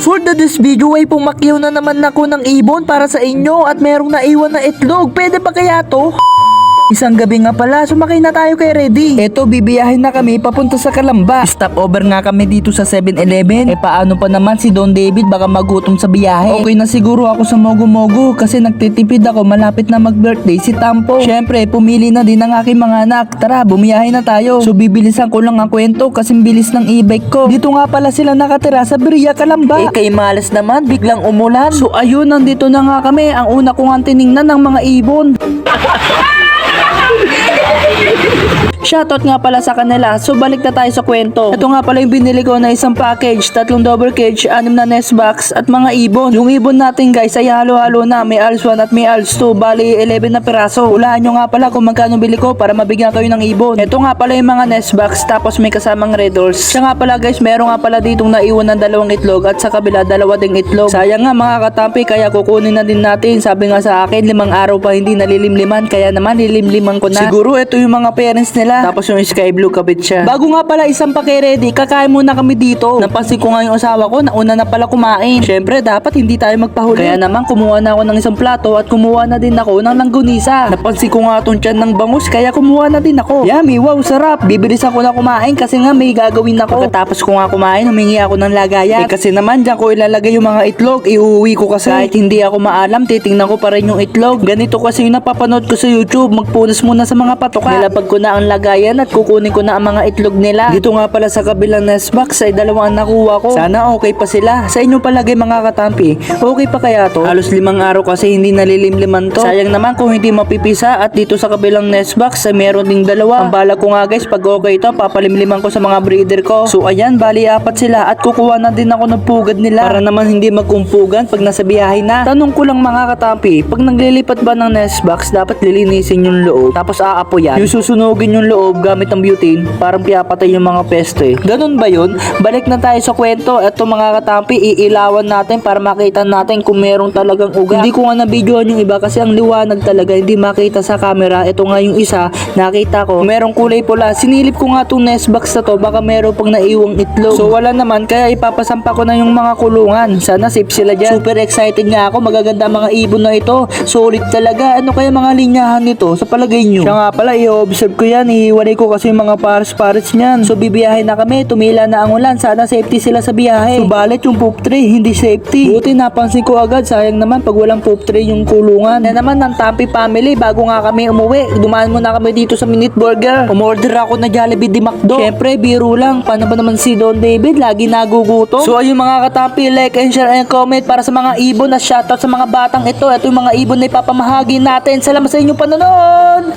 For the this video ay pumakyaw na naman ako ng ibon para sa inyo at merong naiwan na itlog. Pwede ba kaya to? Isang gabi nga pala, sumakay na tayo kay Ready. Eto, bibiyahin na kami papunta sa Kalamba. Stop over nga kami dito sa 7-Eleven. Eh paano pa naman si Don David baka magutom sa biyahe? Okay na siguro ako sa Mogo Mogo kasi nagtitipid ako malapit na mag-birthday si Tampo. Syempre, pumili na din ang aking mga anak. Tara, bumiyahe na tayo. So bibilisan ko lang ang kwento kasi bilis ng e-bike ko. Dito nga pala sila nakatira sa Beria, Kalamba. Eh kay malas naman, biglang umulan. So ayun, nandito na nga kami. Ang una ko nga tiningnan ng mga ibon. Yeah. Shoutout nga pala sa kanila. So balik na tayo sa kwento. Ito nga pala yung binili ko na isang package, tatlong double cage, anim na nest box at mga ibon. Yung ibon natin guys ay halo-halo na. May ALS 1 at may ALS 2. Bali 11 na piraso. Hulaan nyo nga pala kung magkano bili ko para mabigyan kayo ng ibon. Ito nga pala yung mga nest box tapos may kasamang red doors. Siya nga pala guys, meron nga pala ditong naiwan ng dalawang itlog at sa kabila dalawa ding itlog. Sayang nga mga katampi kaya kukunin na din natin. Sabi nga sa akin limang araw pa hindi nalilimliman kaya naman lilimliman ko na. Siguro ito yung mga parents nila. Tapos yung sky blue kabit siya. Bago nga pala isang pake-ready, kakain muna kami dito. Napansin ko nga yung asawa ko na una na pala kumain. Syempre, dapat hindi tayo magpahuli. Kaya naman kumuha na ako ng isang plato at kumuha na din ako ng langgunisa. Napansin ko nga itong tiyan ng bangus kaya kumuha na din ako. Yummy, wow, sarap. Bibilis ako na kumain kasi nga may gagawin ako. Pagkatapos ko nga kumain, humingi ako ng lagayan. Eh, kasi naman dyan ko ilalagay yung mga itlog. Iuwi ko kasi. Kahit hindi ako maalam, titingnan ko pa rin yung itlog. Ganito kasi yung napapanood ko sa YouTube. Magpunas muna sa mga patoka. Nilapag ko na ang lagayan at kukunin ko na ang mga itlog nila. Dito nga pala sa kabilang nest box ay dalawang nakuha ko. Sana okay pa sila. Sa inyo palagay mga katampi, okay pa kaya to? Halos limang araw kasi hindi nalilimliman to. Sayang naman kung hindi mapipisa at dito sa kabilang nest box ay meron ding dalawa. Ang bala ko nga guys, pag okay to, papalimliman ko sa mga breeder ko. So ayan, bali apat sila at kukuha na din ako ng pugad nila para naman hindi magkumpugan pag nasa biyahe na. Tanong ko lang mga katampi, pag naglilipat ba ng nest box, dapat lilinisin yung loob tapos aapoyan. Yung susunugin yung loob gamit ng butane, parang piyapatay yung mga peste. Ganun ba yun? Balik na tayo sa kwento. Ito mga katampi, iilawan natin para makita natin kung merong talagang uga. Hindi ko nga na-videoan yung iba kasi ang liwanag talaga, hindi makita sa camera. Ito nga yung isa, nakita ko, merong kulay pula. Sinilip ko nga itong nest box na to, baka meron pang naiwang itlog. So wala naman, kaya ipapasampa ko na yung mga kulungan. Sana safe sila dyan. Super excited nga ako, magaganda mga ibon na ito. Solid talaga. Ano kaya mga linyahan nito sa palagay nyo? Siya nga pala, i-observe ko yan, ihiwalay ko kasi yung mga pares-pares niyan. So bibiyahe na kami, tumila na ang ulan. Sana safety sila sa biyahe. Subalit yung poop tray, hindi safety. Buti napansin ko agad, sayang naman pag walang poop tray yung kulungan. Na naman ng Tampi family, bago nga kami umuwi, dumaan muna kami dito sa Minute Burger. Umorder ako na Jollibee di McDo. Syempre, biro lang. Paano ba naman si Don David? Lagi nagugutom. So ayun mga katampi, like and share and comment para sa mga ibon at shoutout sa mga batang ito. Ito yung mga ibon na ipapamahagi natin. Salamat sa inyong panonood!